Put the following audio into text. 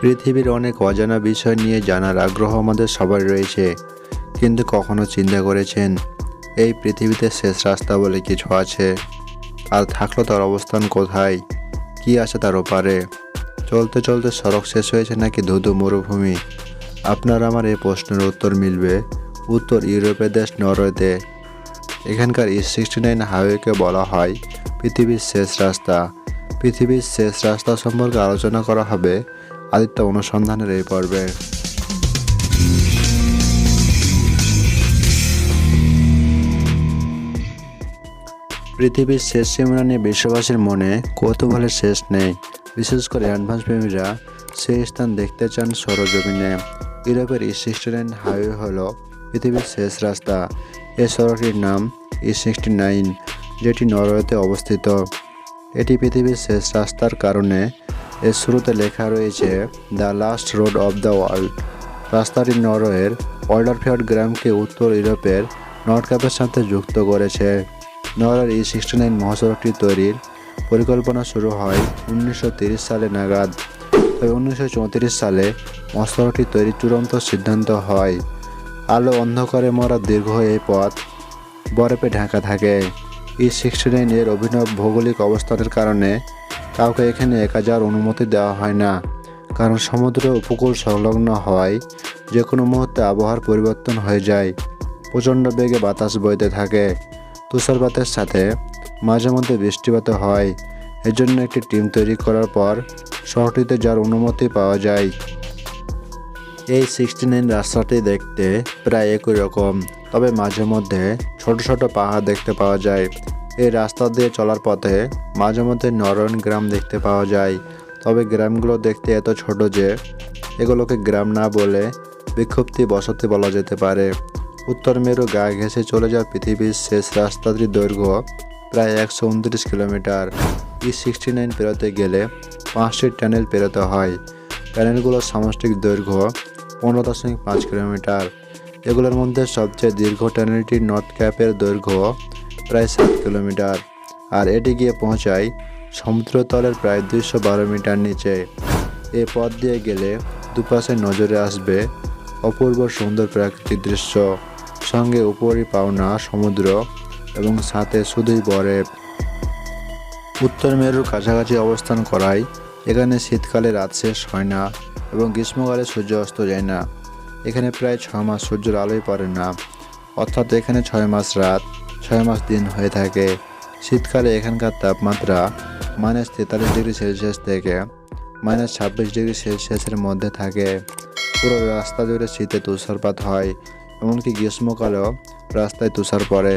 পৃথিবীর অনেক অজানা বিষয় নিয়ে জানার আগ্রহ আমাদের সবার রয়েছে। কিন্তু কখনো চিন্তা করেছেন, এই পৃথিবীতে শেষ রাস্তা বলে কিছু আছে? আর থাকল তার অবস্থান কোথায়? কি আছে তার ওপারে? চলতে চলতে সড়ক শেষ হয়েছে নাকি ধুধু মরুভূমি? আপনার আমার এই প্রশ্নের উত্তর মিলবে উত্তর ইউরোপের দেশ নরওয়েতে। এখানকার ই সিক্সটি নাইন হাইওয়েকে বলা হয় পৃথিবীর শেষ রাস্তা। পৃথিবীর শেষ রাস্তা সম্পর্কে আলোচনা করা হবে আদিত্য অনুসন্ধানের এই পর্বে। পৃথিবীর শেষ সীমানা নিয়ে বিশ্ববাসীর মনে কৌতূহলের শেষ নেই। বিশেষ করে অ্যাডভান্স প্রেমীরা সেই স্থান দেখতে চান সরজমিনে। ইউরোপের ই সিক্সটি নাইন হাইওয়ে হল পৃথিবীর শেষ রাস্তা। এই সড়কটির নাম ই সিক্সটি নাইন যেটি নরওয়েতে অবস্থিত। এটি পৃথিবীর শেষ রাস্তার কারণে এর শুরুতে লেখা রয়েছে, the last road of the world. রাস্তাটি নরওয়ের ওয়াল্ডারফিয়ার্ড গ্রামকে উত্তর ইউরোপের নর্থ ক্যাপের সাথে যুক্ত করেছে। নরওয়ের ই সিক্সটি নাইন মহাসড়কটি তৈরির পরিকল্পনা শুরু হয় উনিশশো সালে নাগাদ। তবে উনিশশো সালে মহাসড়কটি তৈরির চূড়ান্ত সিদ্ধান্ত হয়। আলো অন্ধকারে মরা দীর্ঘ এই পথ বরফে ঢাকা থাকে। ই সিক্সটি নাইন এর অভিনব ভৌগোলিক অবস্থানের কারণে কাউকে এখানে একা যাওয়ার অনুমতি দেওয়া হয় না। কারণ সমুদ্র উপকূল সংলগ্ন হওয়ায় যে কোনো মুহূর্তে আবহাওয়ার পরিবর্তন হয়ে যায়। প্রচণ্ড বেগে বাতাস বইতে থাকে। তুষারপাতের সাথে মাঝে মধ্যে বৃষ্টিপাত হয়। এর জন্য একটি টিম তৈরি করার পর শহরটিতে যার অনুমতি পাওয়া যায়। এই সিক্সটি নাইন রাস্তাটি দেখতে প্রায় একই রকম, তবে মাঝে মধ্যে ছোট ছোট পাহাড় দেখতে পাওয়া যায়। এই রাস্তা দিয়ে চলার পথে মাঝে মধ্যে নরন গ্রাম দেখতে পাওয়া যায়। তবে গ্রামগুলো দেখতে এত ছোট যে এগুলোকে গ্রাম না বলে বিক্ষুব্ধি বসতি বলা যেতে পারে। উত্তর মেরু গা ঘেঁষে চলে যাওয়া পৃথিবীর শেষ রাস্তাটির দৈর্ঘ্য প্রায় একশো উনত্রিশ কিলোমিটার। ই সিক্সটি নাইন পেরোতে গেলে পাঁচটি টানেল পেরোতে হয়। টানেলগুলোর সামষ্টিক দৈর্ঘ্য পনেরো দশমিক পাঁচ কিলোমিটার। এগুলোর মধ্যে সবচেয়ে দীর্ঘ টানেলটি নর্থ ক্যাপের দৈর্ঘ্য প্রায় সাত কিলোমিটার। আর এটি গিয়ে পৌঁছায় সমুদ্রতলের প্রায় দুইশো বারো মিটার নিচে। এই পথ দিয়ে গেলে দুপাশে নজরে আসবে অপূর্ব সুন্দর প্রাকৃতিক দৃশ্য। সঙ্গে উপরই পাওনা সমুদ্র এবং সাথে শুধুই বরফ। উত্তর মেরুর কাছাকাছি অবস্থান করায় এখানে শীতকালে রাত শেষ হয় না এবং গ্রীষ্মকালে সূর্য অস্ত যায় না। এখানে প্রায় ছ মাস সূর্যের আলোই পড়ে না। অর্থাৎ এখানে ছয় মাস রাত। ছয় মাস দিন হয়ে থাকে। শীতকালে এখানকার তাপমাত্রা মাইনাস তেতাল্লিশ ডিগ্রি সেলসিয়াস থেকে মাইনাস ছাব্বিশ ডিগ্রি সেলসিয়াসের মধ্যে থাকে। পুরো রাস্তা জুড়ে শীতে তুষারপাত হয়, এমনকি গ্রীষ্মকালেও রাস্তায় তুষার পড়ে।